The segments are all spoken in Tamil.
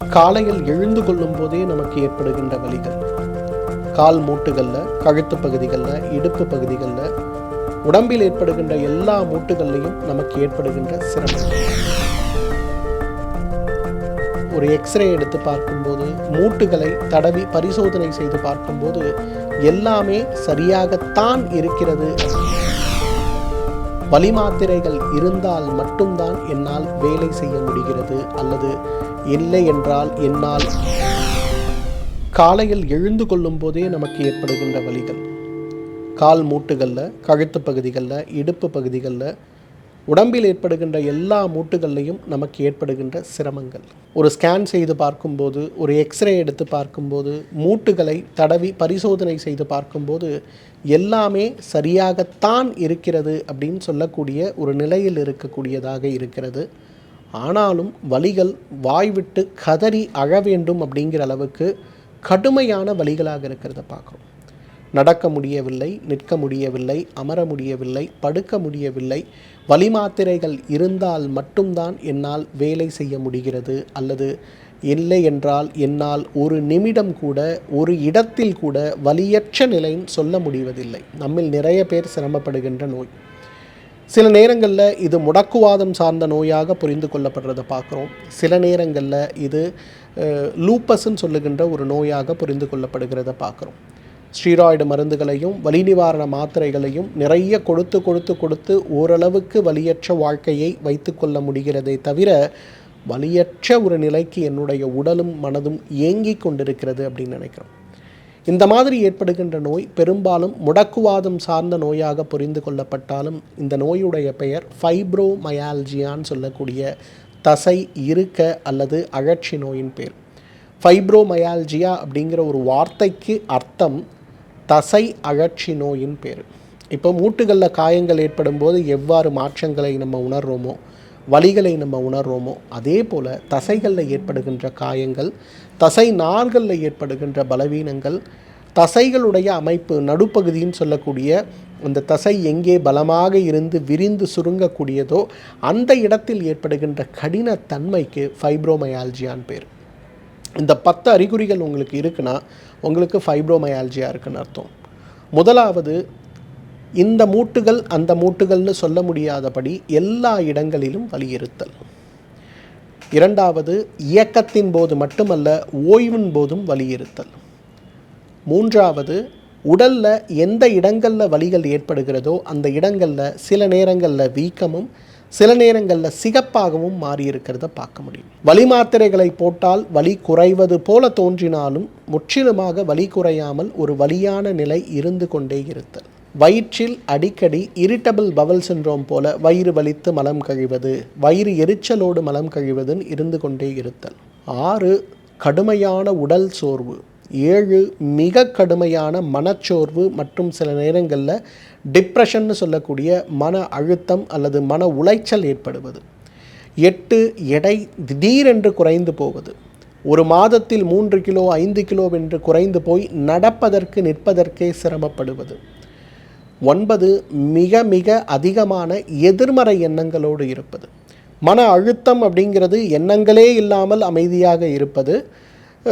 காலையில் எழுந்து கொள்ளும் போதே நமக்கு ஏற்படுகின்ற வலிகள். கால் மூட்டுகளில் கழுத்து பகுதிகளில் இடுப்பு பகுதிகளில் உடம்பில் ஏற்படுகின்ற எல்லா மூட்டுகள்லையும் நமக்கு ஏற்படுகின்ற சிரமம் ஒரு எக்ஸ்ரே எடுத்து பார்க்கும்போது மூட்டுகளை தடவி பரிசோதனை செய்து பார்க்கும்போது எல்லாமே சரியாகத்தான் இருக்கிறது. வலி மாத்திரைகள் இருந்தால் மட்டும்தான் என்னால் வேலை செய்ய முடிகிறது அல்லது இல்லை என்றால் என்னால் காலையில் எழுந்து கொள்ளும் போதே நமக்கு ஏற்படுகின்ற வலிகள். கால் மூட்டுகளில் கழுத்து பகுதிகளில் இடுப்பு பகுதிகளில் உடம்பில் ஏற்படுகின்ற எல்லா மூட்டுகள்லையும் நமக்கு ஏற்படுகின்ற சிரமங்கள். ஒரு ஸ்கேன் செய்து பார்க்கும்போது ஒரு எக்ஸ்ரே எடுத்து பார்க்கும்போது மூட்டுகளை தடவி பரிசோதனை செய்து பார்க்கும்போது எல்லாமே சரியாகத்தான் இருக்கிறது அப்படின்னு சொல்லக்கூடிய ஒரு நிலையில் இருக்கக்கூடியதாக இருக்கிறது. ஆனாலும் வலிகள் வாய்விட்டு கதறி அழ வேண்டும் அப்படிங்கிற அளவுக்கு கடுமையான வலிகளாக இருக்கிறத பார்க்குறோம். நடக்க முடியவில்லை நிற்க முடியவில்லை அமர முடியவில்லை படுக்க முடியவில்லை. வலி மாத்திரைகள் இருந்தால் மட்டும்தான் என்னால் வேலை செய்ய முடிகிறது அல்லது இல்லை என்றால் என்னால் ஒரு நிமிடம் கூட ஒரு இடத்தில் கூட வலியற்ற நிலைன்னு சொல்ல முடிவதில்லை. நம்மில் நிறைய பேர் சிரமப்படுகின்ற நோய். சில நேரங்களில் இது முடக்குவாதம் சார்ந்த நோயாக புரிந்து கொள்ளப்படுறதை பார்க்குறோம். சில நேரங்களில் இது லூப்பஸ்ன்னு சொல்லுகின்ற ஒரு நோயாக புரிந்து கொள்ளப்படுகிறத பார்க்குறோம். ஸ்டீராய்டு மருந்துகளையும் வலி நிவாரண மாத்திரைகளையும் நிறைய கொடுத்து கொடுத்து கொடுத்து ஓரளவுக்கு வலியற்ற வாழ்க்கையை வைத்து கொள்ள முடிகிறதே தவிர வலியற்ற ஒரு நிலைக்கு என்னுடைய உடலும் மனதும் ஏங்கிக் கொண்டிருக்கிறது அப்படின்னு நினைக்கிறோம். இந்த மாதிரி ஏற்படுகின்ற நோய் பெரும்பாலும் முடக்குவாதம் சார்ந்த நோயாக புரிந்து கொள்ளப்பட்டாலும் இந்த நோயுடைய பெயர் ஃபைப்ரோமயால்ஜியான்னு சொல்லக்கூடிய தசை இருக்க அல்லது அழற்சி நோயின் பேர். ஃபைப்ரோமயால்ஜியா அப்படிங்கிற ஒரு வார்த்தைக்கு அர்த்தம் தசை அழற்சி நோயின் பேர். இப்போ மூட்டுகளில் காயங்கள் ஏற்படும் போது எவ்வாறு மாற்றங்களை நம்ம உணர்றோமோ வலிகளை நம்ம உணர்றோமோ அதே போல் தசைகளில் ஏற்படுகின்ற காயங்கள் தசை நார்களில் ஏற்படுகின்ற பலவீனங்கள் தசைகளுடைய அமைப்பு நடுப்பகுதின்னு சொல்லக்கூடிய அந்த தசை எங்கே பலமாக இருந்து விரிந்து சுருங்கக்கூடியதோ அந்த இடத்தில் ஏற்படுகின்ற கடினத்தன்மைக்கு ஃபைப்ரோமயால்ஜியான் பேர். இந்த பத்து அறிகுறிகள் உங்களுக்கு இருக்குன்னா உங்களுக்கு ஃபைப்ரோமயால்ஜியாக இருக்குன்னு அர்த்தம். முதலாவது இந்த மூட்டுகள் அந்த மூட்டுகள்னு சொல்ல முடியாதபடி எல்லா இடங்களிலும் வலியுறுத்தல். இரண்டாவது இயக்கத்தின் போது மட்டுமல்ல ஓய்வின் போதும் வலியுறுத்தல். மூன்றாவது உடலில் எந்த இடங்களில் வலிகள் ஏற்படுகிறதோ அந்த இடங்களில் சில நேரங்களில் வீக்கமும் சில நேரங்களில் சிகப்பாகவும் மாறியிருக்கிறத பார்க்க முடியும். வலி மாத்திரைகளை போட்டால் வலி குறைவது போல தோன்றினாலும் முற்றிலுமாக வலி குறையாமல் ஒரு வலியான நிலை இருந்து கொண்டே இருத்தல். வயிற்றில் அடிக்கடி இரிட்டபிள் பவல் சின்ரோம் போல வயிறு வலித்து மலம் கழிவது வயிறு எரிச்சலோடு மலம் கழிவதுன்னு இருந்து கொண்டே இருத்தல். ஆறு கடுமையான உடல் சோர்வு. ஏழு மிக கடுமையான மனச்சோர்வு மற்றும் சில நேரங்களில் டிப்ரெஷன்னு சொல்லக்கூடிய மன அழுத்தம் அல்லது மன உளைச்சல் ஏற்படுவது. எட்டு எடை திடீரென்று குறைந்து போவது. ஒரு மாதத்தில் மூன்று கிலோ ஐந்து கிலோ என்று குறைந்து போய் நடப்பதற்கு நிற்பதற்கே சிரமப்படுவது. ஒன்பது மிக மிக அதிகமான எதிர்மறை எண்ணங்களோடு இருப்பது. மன அழுத்தம் அப்படிங்கிறது எண்ணங்களே இல்லாமல் அமைதியாக இருப்பது.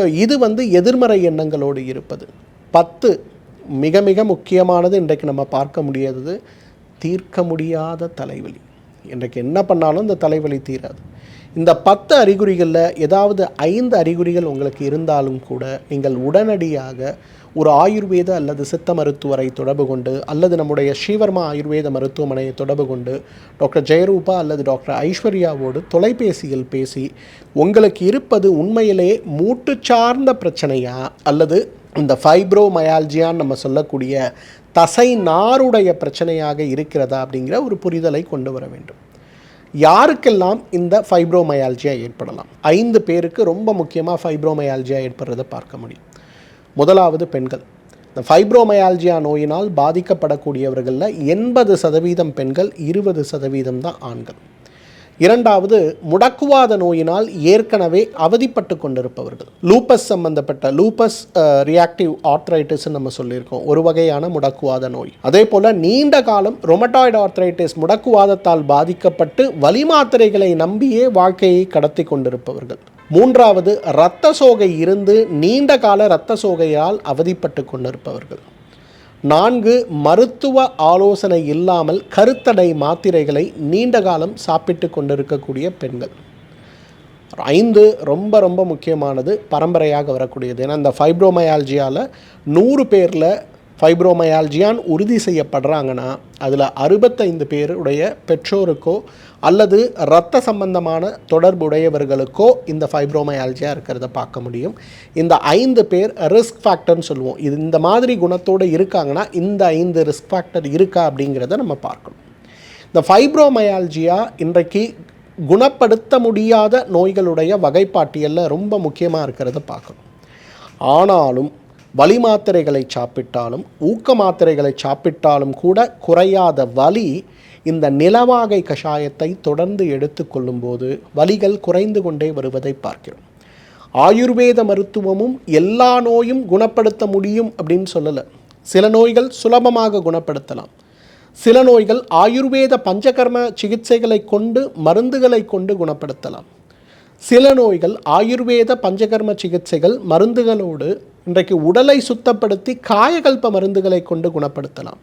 இது வந்து எதிர்மறை எண்ணங்களோடு இருப்பது. பத்து மிக மிக முக்கியமானது இன்றைக்கு நம்ம பார்க்க முடியாதது தீர்க்க முடியாத தலைவலி. இன்றைக்கு என்ன பண்ணாலும் இந்த தலைவலி தீராது. இந்த பத்து அறிகுறிகளில் ஏதாவது ஐந்து அறிகுறிகள் உங்களுக்கு இருந்தாலும் கூட நீங்கள் உடனடியாக ஒரு ஆயுர்வேத அல்லது சித்த மருத்துவரை தொடர்பு கொண்டு அல்லது நம்முடைய ஸ்ரீவர்மா ஆயுர்வேத மருத்துவமனையை தொடர்பு கொண்டு டாக்டர் ஜெயரூபா அல்லது டாக்டர் ஐஸ்வர்யாவோடு தொலைபேசியில் பேசி உங்களுக்கு இருப்பது உண்மையிலே மூட்டு சார்ந்த பிரச்சனையா? அல்லது இந்த ஃபைப்ரோமயால்ஜியான்னு நம்ம சொல்லக்கூடிய தசை நாருடைய பிரச்சனையாக இருக்கிறதா? அப்படிங்கிற ஒரு புரிதலை கொண்டு வர வேண்டும். யாருக்கெல்லாம் இந்த ஃபைப்ரோமயால்ஜியா ஏற்படலாம்? ஐந்து பேருக்கு ரொம்ப முக்கியமாக ஃபைப்ரோமயால்ஜியா ஏற்படுறதை பார்க்க முடியும். முதலாவது பெண்கள். இந்த ஃபைப்ரோமயால்ஜியா நோயினால் பாதிக்கப்படக்கூடியவர்களில் எண்பது சதவீதம் பெண்கள் இருபது சதவீதம் தான் ஆண்கள். இரண்டாவது முடக்குவாத நோயினால் ஏற்கனவே அவதிப்பட்டு கொண்டிருப்பவர்கள். லூப்பஸ் சம்பந்தப்பட்ட லூப்பஸ் ரியாக்டிவ் ஆர்த்ரைட்டிஸ் நம்ம சொல்லியிருக்கோம். ஒரு வகையான முடக்குவாத நோய். அதே போல் நீண்ட காலம் ரொமட்டாய்டு ஆர்த்ரைட்டிஸ் முடக்குவாதத்தால் பாதிக்கப்பட்டு வலி மாத்திரைகளை நம்பியே வாழ்க்கையை கடத்தி கொண்டிருப்பவர்கள். மூன்றாவது இரத்த சோகை இருந்து நீண்ட கால இரத்த சோகையால் அவதிப்பட்டு கொண்டிருப்பவர்கள். நான்கு மருத்துவ ஆலோசனை இல்லாமல் கருத்தடை மாத்திரைகளை நீண்ட காலம் சாப்பிட்டு கொண்டிருக்கக்கூடிய பெண்கள். ஐந்து ரொம்ப ரொம்ப முக்கியமானது பரம்பரையாக வரக்கூடியது. ஏன்னா இந்த ஃபைப்ரோமயால்ஜியால் நூறு பேரில் ஃபைப்ரோமயால்ஜியான் உறுதி செய்யப்படுறாங்கன்னா அதில் அறுபத்தைந்து பேருடைய பெற்றோருக்கோ அல்லது இரத்த சம்பந்தமான தொடர்புடையவர்களுக்கோ இந்த ஃபைப்ரோமயால்ஜியா இருக்கிறத பார்க்க முடியும். இந்த ஐந்து பேர் ரிஸ்க் ஃபேக்டர்னு சொல்லுவோம். இது இந்த மாதிரி குணத்தோடு இருக்காங்கன்னா இந்த ஐந்து ரிஸ்க் ஃபேக்டர் இருக்கா அப்படிங்கிறத நம்ம பார்க்கணும். இந்த ஃபைப்ரோமயால்ஜியா இன்றைக்கு குணப்படுத்த முடியாத நோய்களுடைய வகைப்பாட்டியலில் ரொம்ப முக்கியமாக இருக்கிறத பார்க்கணும். ஆனாலும் வலி மாத்திரைகளை சாப்பிட்டாலும் ஊக்க மாத்திரைகளை சாப்பிட்டாலும் கூட குறையாத வலி இந்த நிலவாகை கஷாயத்தை தொடர்ந்து எடுத்துக்கொள்ளும்போது வலிகள் குறைந்து கொண்டே வருவதை பார்க்கிறோம். ஆயுர்வேத மருத்துவமும் எல்லா நோயும் குணப்படுத்த முடியும் அப்படின்னு சொல்லலை. சில நோய்கள் சுலபமாக குணப்படுத்தலாம். சில நோய்கள் ஆயுர்வேத பஞ்சகர்ம சிகிச்சைகளை கொண்டு மருந்துகளை கொண்டு குணப்படுத்தலாம். சில நோய்கள் ஆயுர்வேத பஞ்சகர்ம சிகிச்சைகள் மருந்துகளோடு இன்றைக்கு உடலை சுத்தப்படுத்தி காயகல்ப மருந்துகளை கொண்டு குணப்படுத்தலாம்.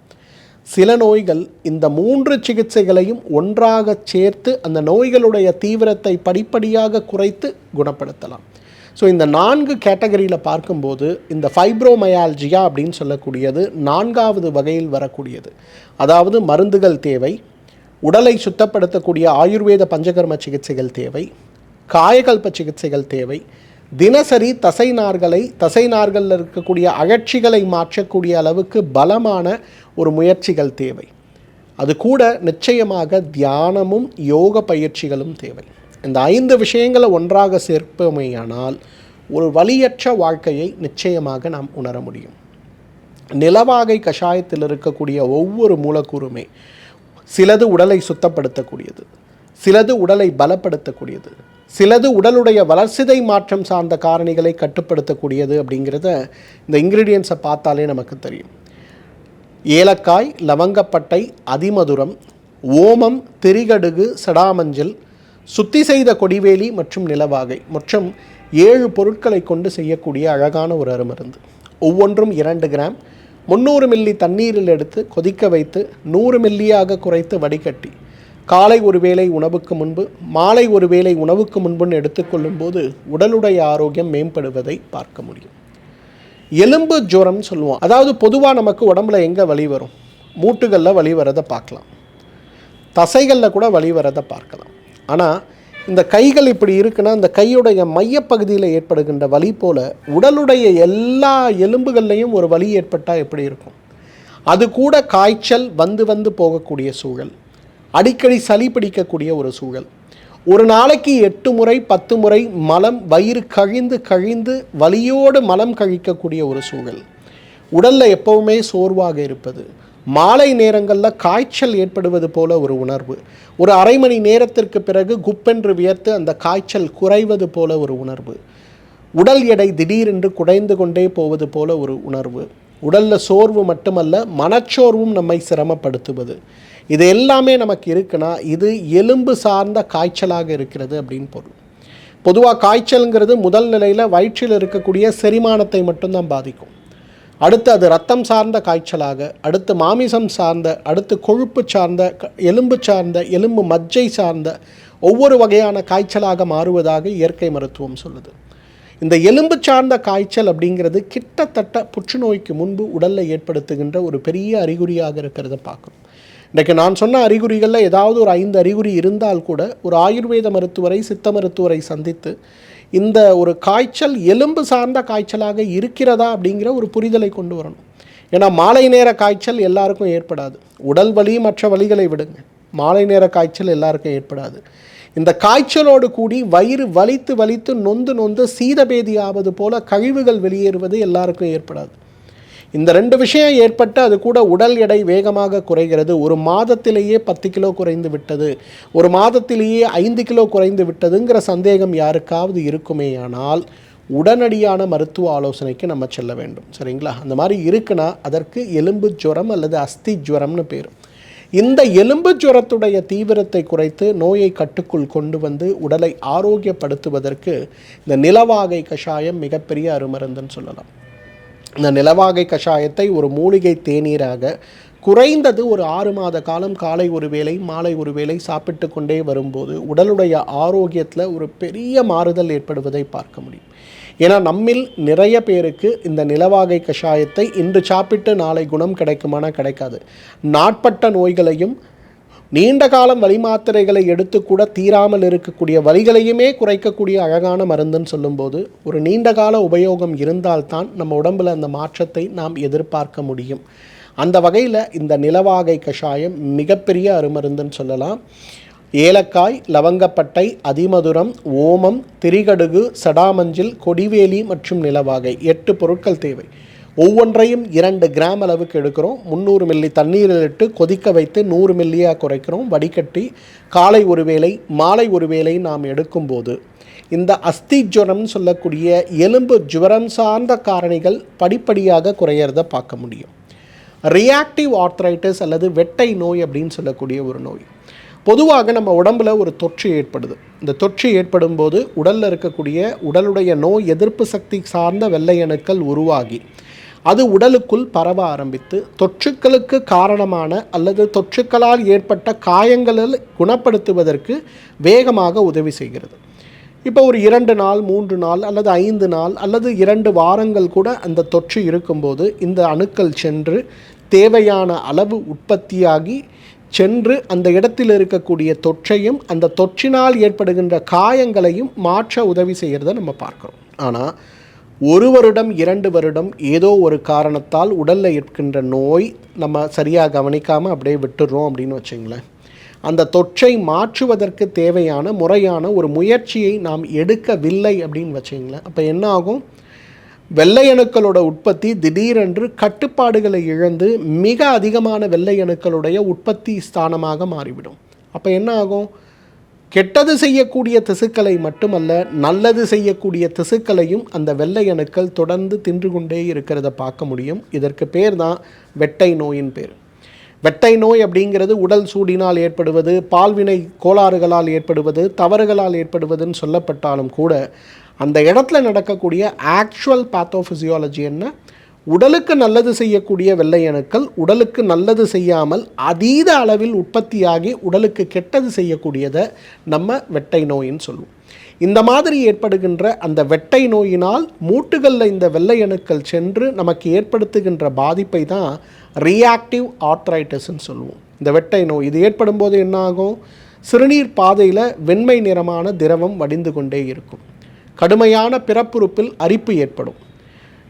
சில நோய்கள் இந்த மூன்று சிகிச்சைகளையும் ஒன்றாக சேர்த்து அந்த நோய்களுடைய தீவிரத்தை படிப்படியாக குறைத்து குணப்படுத்தலாம். ஸோ இந்த நான்கு கேட்டகரியில் பார்க்கும்போது இந்த ஃபைப்ரோமயால்ஜியா அப்படின்னு சொல்லக்கூடியது நான்காவது வகையில் வரக்கூடியது. அதாவது மருந்துகள் தேவை உடலை சுத்தப்படுத்தக்கூடிய ஆயுர்வேத பஞ்சகர்ம சிகிச்சைகள் தேவை காயகல்ப சிகிச்சைகள் தேவை. தினசரி தசை நார்களை தசை நார்களில் இருக்கக்கூடிய அகழ்ச்சிகளை மாற்றக்கூடிய அளவுக்கு பலமான ஒரு முயற்சிகள் தேவை. அது கூட நிச்சயமாக தியானமும் யோக பயிற்சிகளும் தேவை. இந்த ஐந்து விஷயங்களை ஒன்றாக சேர்ப்பமையானால் ஒரு வலியற்ற வாழ்க்கையை நிச்சயமாக நாம் உணர முடியும். நிலவாகை கஷாயத்தில் இருக்கக்கூடிய ஒவ்வொரு மூலக்கூறுமே சிலது உடலை சுத்தப்படுத்தக்கூடியது சிலது உடலை பலப்படுத்தக்கூடியது சிலது உடலுடைய வளர்சிதை மாற்றம் சார்ந்த காரணிகளை கட்டுப்படுத்தக்கூடியது அப்படிங்கிறத இந்த இன்க்ரீடியன்ஸை பார்த்தாலே நமக்கு தெரியும். ஏலக்காய் லவங்கப்பட்டை அதிமதுரம் ஓமம் திரிகடுகு செடாமஞ்சள் சுத்தி செய்த கொடிவேலி மற்றும் நிலவாகை மற்றும் ஏழு பொருட்களை கொண்டு செய்யக்கூடிய அழகான ஒரு அருமருந்து. ஒவ்வொன்றும் இரண்டு கிராம். முந்நூறு மில்லி தண்ணீரில் எடுத்து கொதிக்க வைத்து நூறு மில்லியாக குறைத்து வடிகட்டி காலை ஒரு வேளை உணவுக்கு முன்பு மாலை ஒரு வேளை உணவுக்கு முன்புன்னு எடுத்துக்கொள்ளும்போது உடலுடைய ஆரோக்கியம் மேம்படுவதை பார்க்க முடியும். எலும்பு ஜுரம் சொல்லுவோம். அதாவது பொதுவாக நமக்கு உடம்புல எங்கே வலி வரும்? மூட்டுகளில் வலி வரதை பார்க்கலாம். தசைகளில் கூட வலி வரதை பார்க்கலாம். ஆனால் இந்த கைகள் இப்படி இருக்குன்னா இந்த கையுடைய மையப்பகுதியில் ஏற்படுகின்ற வலி போல் உடலுடைய எல்லா எலும்புகள்லையும் ஒரு வலி ஏற்பட்டால் எப்படி இருக்கும்? அது கூட காய்ச்சல் வந்து வந்து போகக்கூடிய சூழல். அடிக்கடி சளி பிடிக்கக்கூடிய ஒரு சூழல். ஒரு நாளைக்கு எட்டு முறை பத்து முறை மலம் வயிறு கழிந்து கழிந்து வலியோடு மலம் கழிக்கக்கூடிய ஒரு சூழல். உடலில் எப்போவுமே சோர்வாக இருப்பது. மாலை நேரங்களில் காய்ச்சல் ஏற்படுவது போல ஒரு உணர்வு. ஒரு அரை மணி நேரத்திற்கு பிறகு குப்பென்று வியர்த்து அந்த காய்ச்சல் குறைவது போல ஒரு உணர்வு. உடல் எடை திடீரென்று குறைந்து கொண்டே போவது போல ஒரு உணர்வு. உடலில் சோர்வு மட்டுமல்ல மனச்சோர்வும் நம்மை சிரமப்படுத்துவது. இது எல்லாமே நமக்கு இருக்குன்னா இது எலும்பு சார்ந்த காய்ச்சலாக இருக்கிறது அப்படின்னு பொருள். பொதுவாக காய்ச்சலுங்கிறது முதல் நிலையில் வயிற்றில் இருக்கக்கூடிய செரிமானத்தை மட்டும்தான் பாதிக்கும். அடுத்து அது ரத்தம் சார்ந்த காய்ச்சலாக அடுத்து மாமிசம் சார்ந்த அடுத்து கொழுப்பு சார்ந்த எலும்பு சார்ந்த எலும்பு மஜ்ஜை சார்ந்த ஒவ்வொரு வகையான காய்ச்சலாக மாறுவதாக இயற்கை மருத்துவம் சொல்லுது. இந்த எலும்பு சார்ந்த காய்ச்சல் அப்படிங்கிறது கிட்டத்தட்ட புற்றுநோய்க்கு முன்பு உடலில் ஏற்படுத்துகின்ற ஒரு பெரிய அறிகுறியாக இருக்கிறத பார்க்குறோம் இன்றைக்கு நான் சொன்ன அறிகுறிகளில் ஏதாவது ஒரு ஐந்து அறிகுறி இருந்தால் கூட ஒரு ஆயுர்வேத மருத்துவரை சித்த மருத்துவரை சந்தித்து இந்த ஒரு காய்ச்சல் எலும்பு சார்ந்த காய்ச்சலாக இருக்கிறதா அப்படிங்கிற ஒரு புரிதலை கொண்டு வரணும். ஏன்னா மாலை நேர காய்ச்சல் எல்லாருக்கும் ஏற்படாது. உடல் வலி மற்ற வலிகளை விடுங்க. மாலை நேர காய்ச்சல் எல்லாருக்கும் ஏற்படாது. இந்த காய்ச்சலோடு கூடி வயிறு வலித்து வலித்து நொந்து நொந்து சீதபேதி ஆவது போல கழிவுகள் வெளியேறுவது எல்லாருக்கும் ஏற்படாது. இந்த ரெண்டு விஷயம் ஏற்பட்டு அது கூட உடல் எடை வேகமாக குறைகிறது. ஒரு மாதத்திலேயே பத்து கிலோ குறைந்து விட்டது. ஒரு மாதத்திலேயே ஐந்து கிலோ குறைந்து விட்டதுங்கிற சந்தேகம் யாருக்காவது இருக்குமேயானால் உடனடியான மருத்துவ ஆலோசனைக்கு நம்ம செல்ல வேண்டும். சரிங்களா? அந்த மாதிரி இருக்குன்னா அதற்கு எலும்பு ஜுரம் அல்லது அஸ்தி ஜுரம்னு பேர். இந்த எலும்பு ஜுரத்துடைய தீவிரத்தை குறைத்து நோயை கட்டுக்குள் கொண்டு வந்து உடலை ஆரோக்கியப்படுத்துவதற்கு இந்த நிலவாகை கஷாயம் மிகப்பெரிய அருமருந்துன்னு சொல்லலாம். இந்த நிலவாகை கஷாயத்தை ஒரு மூலிகை தேநீராக குறைந்தது ஒரு ஆறு மாத காலம் காலை ஒரு வேளை மாலை ஒரு வேளை சாப்பிட்டு கொண்டே வரும்போது உடலுடைய ஆரோக்கியத்தில் ஒரு பெரிய மாறுதல் ஏற்படுவதை பார்க்க முடியும். ஏன்னா நம்மில் நிறைய பேருக்கு இந்த நிலவாகை கஷாயத்தை இன்று சாப்பிட்டு நாளை குணம் கிடைக்குமானா கிடைக்காது. நாட்பட்ட நோய்களையும் நீண்ட காலம் வலி மாத்திரைகளை எடுத்து கூட தீராமல் இருக்கக்கூடிய வலிகளையுமே குறைக்கக்கூடிய அழகான மருந்துன்னு சொல்லும்போது ஒரு நீண்ட கால உபயோகம் இருந்தால்தான் நம்ம உடம்பில் அந்த மாற்றத்தை நாம் எதிர்பார்க்க முடியும். அந்த வகையில் இந்த நிலவாகை கஷாயம் மிகப்பெரிய அருமருந்துன்னு சொல்லலாம். ஏலக்காய் லவங்கப்பட்டை அதிமதுரம் ஓமம் திரிகடுகு சடாமஞ்சில் கொடிவேலி மற்றும் நிலவாகை. எட்டு பொருட்கள் தேவை. ஒவ்வொன்றையும் இரண்டு கிராம் அளவுக்கு எடுக்கிறோம். முந்நூறு மில்லி தண்ணீரில் இட்டு கொதிக்க வைத்து நூறு மில்லியாக குறைக்கிறோம். வடிகட்டி காலை ஒரு வேளை மாலை ஒரு வேளை நாம் எடுக்கும்போது இந்த அஸ்தி ஜுவரம்னு சொல்லக்கூடிய எலும்பு ஜுவரம் சார்ந்த காரணிகள் படிப்படியாக குறையிறத பார்க்க முடியும். ரியாக்டிவ் ஆர்த்ரைட்டிஸ் அல்லது வெட்டை நோய் அப்படின்னு சொல்லக்கூடிய ஒரு நோய். பொதுவாக நம்ம உடம்புல ஒரு தொற்று ஏற்படுது. இந்த தொற்று ஏற்படும் போது உடலில் இருக்கக்கூடிய உடலுடைய நோய் எதிர்ப்பு சக்தி சார்ந்த வெள்ளை அணுக்கள் உருவாகி அது உடலுக்குள் பரவ ஆரம்பித்து தொற்றுக்களுக்கு காரணமான அல்லது தொற்றுக்களால் ஏற்பட்ட காயங்களை குணப்படுத்துவதற்கு வேகமாக உதவி செய்கிறது. இப்போ ஒரு இரண்டு நாள் மூன்று நாள் அல்லது ஐந்து நாள் அல்லது இரண்டு வாரங்கள் கூட அந்த தொற்று இருக்கும்போது இந்த அணுக்கள் சென்று தேவையான அளவு உற்பத்தியாகி சென்று அந்த இடத்தில் இருக்கக்கூடிய தொற்றையும் அந்த தொற்றினால் ஏற்படுகின்ற காயங்களையும் மாற்ற உதவி செய்கிறத நம்ம பார்க்குறோம். ஆனால் ஒரு வருடம் இரண்டு வருடம் ஏதோ ஒரு காரணத்தால் உடலில் இருக்கின்ற நோய் நம்ம சரியாக கவனிக்காமல் அப்படியே விட்டுடுறோம் அப்படின்னு வச்சுங்களேன். அந்த தொற்றை மாற்றுவதற்கு தேவையான முறையான ஒரு முயற்சியை நாம் எடுக்கவில்லை அப்படின்னு வச்சுங்களேன். அப்போ என்ன ஆகும்? வெள்ளையணுக்களோட உற்பத்தி திடீரென்று கட்டுப்பாடுகளை இழந்து மிக அதிகமான வெள்ளையணுக்களுடைய உற்பத்தி ஸ்தானமாக மாறிவிடும். அப்போ என்ன ஆகும்? கெட்டது செய்யக்கூடிய திசுக்களை மட்டுமல்ல நல்லது செய்யக்கூடிய திசுக்களையும் அந்த வெள்ளை அணுக்கள் தொடர்ந்து தின்று கொண்டே இருக்கிறத பார்க்க முடியும். இதற்கு பேர் தான் வெட்டை நோயின் பேர். வெட்டை நோய் அப்படிங்கிறது உடல் சூடினால் ஏற்படுவது பால்வினை கோளாறுகளால் ஏற்படுவது தவறுகளால் ஏற்படுவதுன்னு சொல்லப்பட்டாலும் கூட அந்த இடத்துல நடக்கக்கூடிய ஆக்சுவல் பாத்தோஃபிசியாலஜி என்ன? உடலுக்கு நல்லது செய்யக்கூடிய வெள்ளை அணுக்கள் உடலுக்கு நல்லது செய்யாமல் அதீத அளவில் உற்பத்தியாகி உடலுக்கு கெட்டது செய்யக்கூடியதை நம்ம வெட்டை நோயின்னு சொல்லுவோம். இந்த மாதிரி ஏற்படுகின்ற அந்த வெட்டை நோயினால் மூட்டுகளில் இந்த வெள்ளை அணுக்கள் சென்று நமக்கு ஏற்படுத்துகின்ற பாதிப்பை தான் ரியாக்டிவ் ஆர்த்ரைட்டிஸ்ன்னு சொல்லுவோம். இந்த வெட்டை நோய் இது ஏற்படும் போது என்ன ஆகும் சிறுநீர் பாதையில் வெண்மை நிறமான திரவம் வடிந்து கொண்டே இருக்கும். கடுமையான பிறப்புறுப்பில் அரிப்பு ஏற்படும்.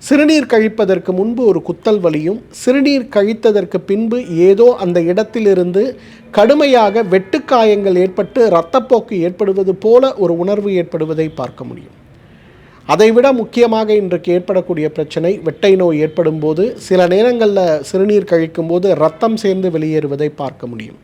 சிறுநீர் கழிப்பதற்கு முன்பு ஒரு குத்தல் வலியும் சிறுநீர் கழித்ததற்கு பின்பு ஏதோ அந்த இடத்திலிருந்து கடுமையாக வெட்டுக்காயங்கள் ஏற்பட்டு இரத்தப்போக்கு ஏற்படுவது போல ஒரு உணர்வு ஏற்படுவதை பார்க்க முடியும். அதைவிட முக்கியமாக இன்றைக்கு ஏற்படக்கூடிய பிரச்சனை வெட்டை நோய் ஏற்படும் போது சில நேரங்களில் சிறுநீர் கழிக்கும் போது ரத்தம் சேர்ந்து வெளியேறுவதை பார்க்க முடியும்.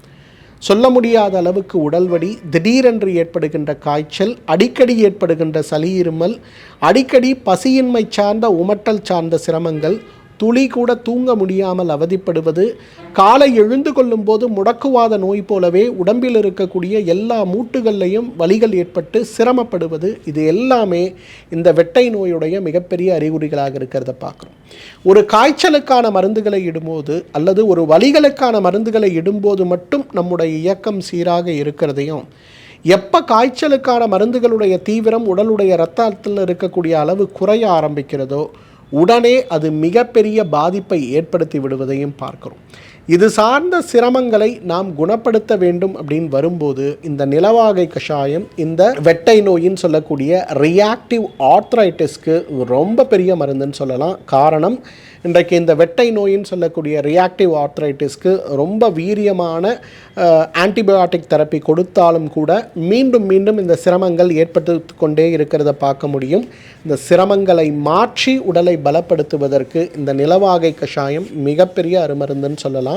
சொல்ல முடியாத அளவுக்கு உடல்வடி திடீரென்று ஏற்படுகின்ற காய்ச்சல் அடிக்கடி ஏற்படுகின்ற சளி இருமல் அடிக்கடி பசியின்மை சார்ந்த உமட்டல் சார்ந்த சிரமங்கள் துளி கூட தூங்க முடியாமல் அவதிப்படுவது காலை எழுந்து கொள்ளும்போது முடக்குவாத நோய் போலவே உடம்பில் இருக்கக்கூடிய எல்லா மூட்டுகள்லையும் வலிகள் ஏற்பட்டு சிரமப்படுவது இது எல்லாமே இந்த வெட்டை நோயுடைய மிகப்பெரிய அறிகுறிகளாக இருக்கிறத பார்க்குறோம். ஒரு காய்ச்சலுக்கான மருந்துகளை இடும்போது அல்லது ஒரு வலிகளுக்கான மருந்துகளை இடும்போது மட்டும் நம்முடைய இயக்கம் சீராக இருக்கிறதையும் எப்போ காய்ச்சலுக்கான மருந்துகளுடைய தீவிரம் உடலுடைய இரத்தத்தில் இருக்கக்கூடிய அளவு குறைய ஆரம்பிக்கிறதோ உடனே அது மிகப்பெரிய பாதிப்பை ஏற்படுத்தி விடுவதையும் பார்க்கிறோம். இது சார்ந்த சிரமங்களை நாம் குணப்படுத்த வேண்டும் அப்படின்னு வரும்போது இந்த நிலவாகை கஷாயம் இந்த வெட்டை நோயின்னு சொல்லக்கூடிய ரியாக்டிவ் ஆர்த்ரைட்டிஸ்க்கு ரொம்ப பெரிய மருந்துன்னு சொல்லலாம். காரணம் இன்றைக்கு இந்த வெட்டை நோயின்னு சொல்லக்கூடிய ரியாக்டிவ் ஆர்த்ரைட்டிஸ்க்கு ரொம்ப வீரியமான ஆன்டிபயோட்டிக் தெரப்பி கொடுத்தாலும் கூட மீண்டும் மீண்டும் இந்த சிரமங்கள் ஏற்பட்டு கொண்டே இருக்கிறத பார்க்க முடியும். இந்த சிரமங்களை மாற்றி உடலை பலப்படுத்துவதற்கு இந்த நிலவாகை கஷாயம் மிகப்பெரிய அருமருந்துன்னு சொல்லலாம்.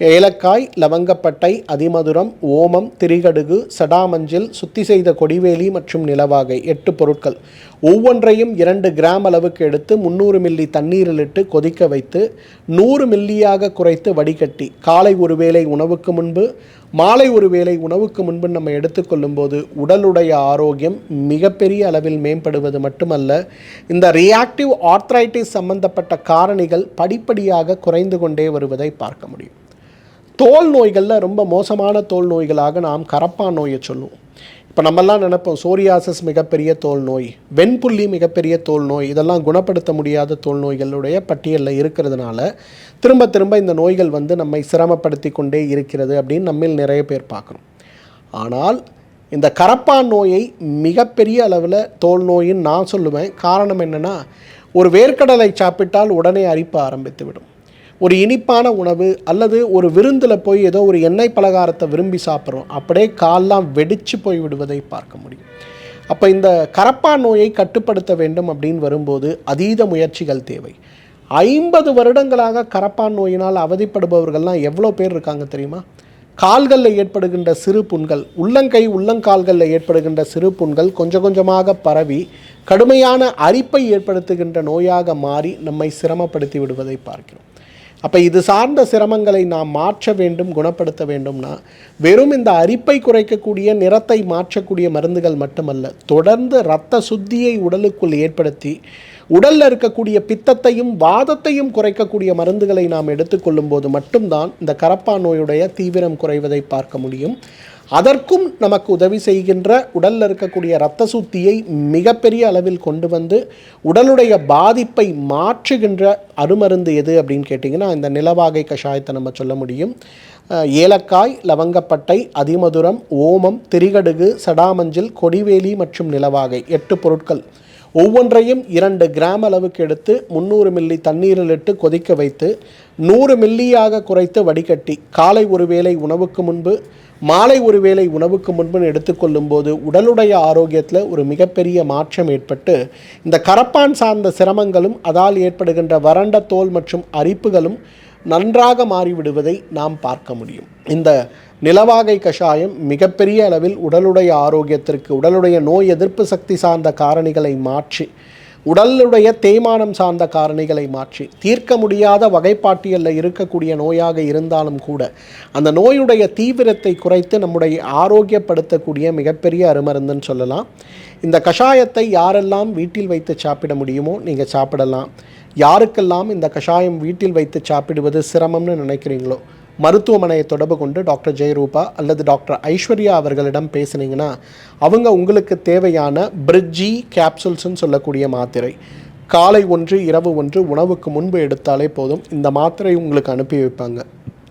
ஏலக்காய் லவங்கப்பட்டை அதிமதுரம் ஓமம் திரிகடுகு சடாமஞ்சில் சுத்தி செய்த கொடிவேலி மற்றும் நிலவாகை. எட்டு பொருட்கள். ஒவ்வொன்றையும் இரண்டு கிராம் அளவுக்கு எடுத்து முந்நூறு மில்லி தண்ணீரில் இட்டு கொதிக்க வைத்து நூறு மில்லியாக குறைத்து வடிகட்டி. காலை ஒரு வேளை உணவுக்கு முன்பு மாலை ஒரு வேளை உணவுக்கு முன்பு நம்ம எடுத்துக்கொள்ளும்போது உடலுடைய ஆரோக்கியம் மிகப்பெரிய அளவில் மேம்படுவது மட்டுமல்ல இந்த ரியாக்டிவ் ஆர்த்ரைட்டிஸ் சம்பந்தப்பட்ட காரணிகள் படிப்படியாக குறைந்து கொண்டே வருவதை பார்க்க முடியும். தோல் நோய்களில் ரொம்ப மோசமான தோல் நோய்களாக நாம் கரப்பான் நோயை சொல்லுவோம். இப்போ நம்மெல்லாம் நினைப்போம் சோரியாசிஸ் மிகப்பெரிய தோல் நோய் வெண்புள்ளி மிகப்பெரிய தோல் நோய் இதெல்லாம் குணப்படுத்த முடியாத தோல் நோய்களுடைய பட்டியலில் இருக்கிறதுனால திரும்ப திரும்ப இந்த நோய்கள் வந்து நம்மை சிரமப்படுத்தி கொண்டே இருக்கிறது அப்படின்னு நம்மில் நிறைய பேர் பார்க்குறோம் ஆனால் இந்த கரப்பான் நோயை மிகப்பெரிய அளவில் தோல் நோயின்னு நான் சொல்லுவேன். காரணம் என்னென்னா ஒரு வேர்க்கடலை சாப்பிட்டால் உடனே அரிப்ப ஆரம்பித்து விடும். ஒரு இனிப்பான உணவு அல்லது ஒரு விருந்தில் போய் ஏதோ ஒரு எண்ணெய் பலகாரத்தை விரும்பி சாப்பிட்றோம் அப்படியே கால்லாம் வெடித்து போய் விடுவதை பார்க்க முடியும். அப்போ இந்த கரப்பான் நோயை கட்டுப்படுத்த வேண்டும் அப்படின்னு வரும்போது அதீத முயற்சிகள் தேவை. ஐம்பது வருடங்களாக கரப்பான் நோயினால் அவதிப்படுபவர்கள்லாம் எவ்வளோ பேர் இருக்காங்க தெரியுமா? கால்களில் ஏற்படுகின்ற சிறு புண்கள் உள்ளங்கை உள்ளங்கால்களில் ஏற்படுகின்ற சிறு புண்கள் கொஞ்சம் கொஞ்சமாக பரவி கடுமையான அரிப்பை ஏற்படுத்துகின்ற நோயாக மாறி நம்மை சிரமப்படுத்தி விடுவதை பார்க்கிறோம். அப்போ இது சார்ந்த சிரமங்களை நாம் மாற்ற வேண்டும் குணப்படுத்த வேண்டும்னா வெறும் இந்த அரிப்பை குறைக்கக்கூடிய நிறத்தை மாற்றக்கூடிய மருந்துகள் மட்டுமல்ல தொடர்ந்து இரத்த சுத்தியை உடலுக்குள் ஏற்படுத்தி உடலில் இருக்கக்கூடிய பித்தத்தையும் வாதத்தையும் குறைக்கக்கூடிய மருந்துகளை நாம் எடுத்துக்கொள்ளும் போது மட்டும்தான் இந்த கரப்பான் நோயுடைய தீவிரம் குறைவதை பார்க்க முடியும். அதற்கும் நமக்கு உதவி செய்கின்ற உடலில் இருக்கக்கூடிய இரத்த சுத்தியை மிகப்பெரிய அளவில் கொண்டு வந்து உடலுடைய பாதிப்பை மாற்றுகின்ற அருமருந்து எது அப்படின்னு கேட்டிங்கன்னா இந்த நிலவாகை கஷாயத்தை நம்ம சொல்ல முடியும். ஏலக்காய் லவங்கப்பட்டை அதிமதுரம் ஓமம் திரிகடுகு சடாமஞ்சில் கொடிவேலி மற்றும் நிலவாகை. எட்டு பொருட்கள். ஒவ்வொன்றையும் இரண்டு கிராம் அளவுக்கு எடுத்து முந்நூறு மில்லி தண்ணீரில் இட்டு கொதிக்க வைத்து நூறு மில்லியாக குறைத்து வடிகட்டி காலை ஒரு வேளை உணவுக்கு முன்பு மாலை ஒரு வேளை உணவுக்கு முன்பு எடுத்துக்கொள்ளும் போது உடலுடைய ஆரோக்கியத்தில் ஒரு மிகப்பெரிய மாற்றம் ஏற்பட்டு இந்த கரப்பான் சார்ந்த சிரமங்களும் அதால் ஏற்படுகின்ற வறண்ட தோல் மற்றும் அரிப்புகளும் நன்றாக மாறிவிடுவதை நாம் பார்க்க முடியும். இந்த நிலவாகை கஷாயம் மிகப்பெரிய அளவில் உடலுடைய ஆரோக்கியத்திற்கு உடலுடைய நோய் எதிர்ப்பு சக்தி சார்ந்த காரணிகளை மாற்றி உடலுடைய தேய்மானம் சார்ந்த காரணிகளை மாற்றி தீர்க்க முடியாத வகைப்பாட்டியலில் இருக்கக்கூடிய நோயாக இருந்தாலும் கூட அந்த நோயுடைய தீவிரத்தை குறைத்து நம்முடைய ஆரோக்கியப்படுத்தக்கூடிய மிகப்பெரிய அருமருந்துன்னு சொல்லலாம். இந்த கஷாயத்தை யாரெல்லாம் வீட்டில் வைத்து சாப்பிட முடியுமோ நீங்கள் சாப்பிடலாம். யாருக்கெல்லாம் இந்த கஷாயம் வீட்டில் வைத்து சாப்பிடுவது சிரமம்னு நினைக்கிறீங்களோ மருத்துவமனையை தொடர்பு கொண்டு டாக்டர் ஜெயரூபா அல்லது டாக்டர் ஐஸ்வர்யா அவர்களிடம் பேசுனீங்கன்னா அவங்க உங்களுக்கு தேவையான பிரிட்ஜி கேப்சூல்ஸ்ன்னு சொல்லக்கூடிய மாத்திரை காலை ஒன்று இரவு ஒன்று உணவுக்கு முன்பு எடுத்தாலே போதும். இந்த மாத்திரை உங்களுக்கு அனுப்பி வைப்பாங்க.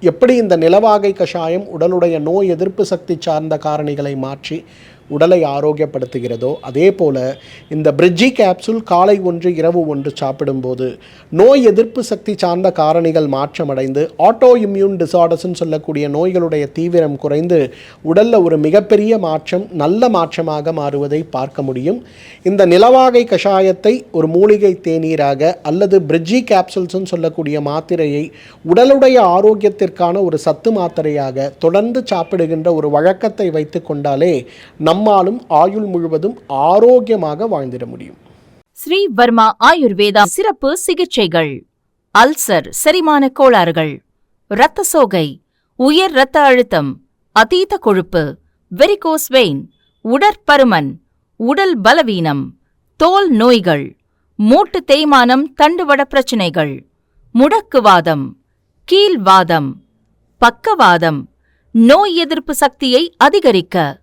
எப்படி இந்த நிலவாகை கஷாயம் உடலுடைய நோய் எதிர்ப்பு சக்தி சார்ந்த காரணிகளை மாற்றி உடலை ஆரோக்கியப்படுத்துகிறதோ அதே போல் இந்த பிரிட்ஜி கேப்சூல் காலை ஒன்று இரவு ஒன்று சாப்பிடும்போது நோய் எதிர்ப்பு சக்தி சார்ந்த காரணிகள் மாற்றமடைந்து ஆட்டோ இம்யூன் டிசார்டர்ஸ்ன்னு சொல்லக்கூடிய நோய்களுடைய தீவிரம் குறைந்து உடலில் ஒரு மிகப்பெரிய மாற்றம் நல்ல மாற்றமாக மாறுவதை பார்க்க முடியும். இந்த நிலவாகை கஷாயத்தை ஒரு மூலிகை தேநீராக அல்லது பிரிட்ஜி கேப்சூல்ஸ்ன்னு சொல்லக்கூடிய மாத்திரையை உடலுடைய ஆரோக்கியத்திற்கான ஒரு சத்து மாத்திரையாக தொடர்ந்து சாப்பிடுகின்ற ஒரு வழக்கத்தை வைத்து கொண்டாலே நம்மாலும் ஆயுள் முழுவதும் ஆரோக்கியமாக வாழ்ந்திட முடியும். ஸ்ரீ வர்மா ஆயுர்வேதா சிறப்பு சிகிச்சைகள். அல்சர் செரிமான கோளாறுகள். இரத்த சோகை உயர் இரத்த அழுத்தம் அதீத கொழுப்பு வெரிகோஸ் வெயின் உடற்பருமன் உடல் பலவீனம் தோல் நோய்கள் மூட்டு தேய்மானம் தண்டுவட பிரச்சினைகள் முடக்குவாதம் கீழ்வாதம் பக்கவாதம் நோய் எதிர்ப்பு சக்தியை அதிகரிக்க.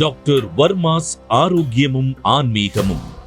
டாக்டர் வர்மாஸ் ஆரோக்கியமும் ஆன்மீகமும்.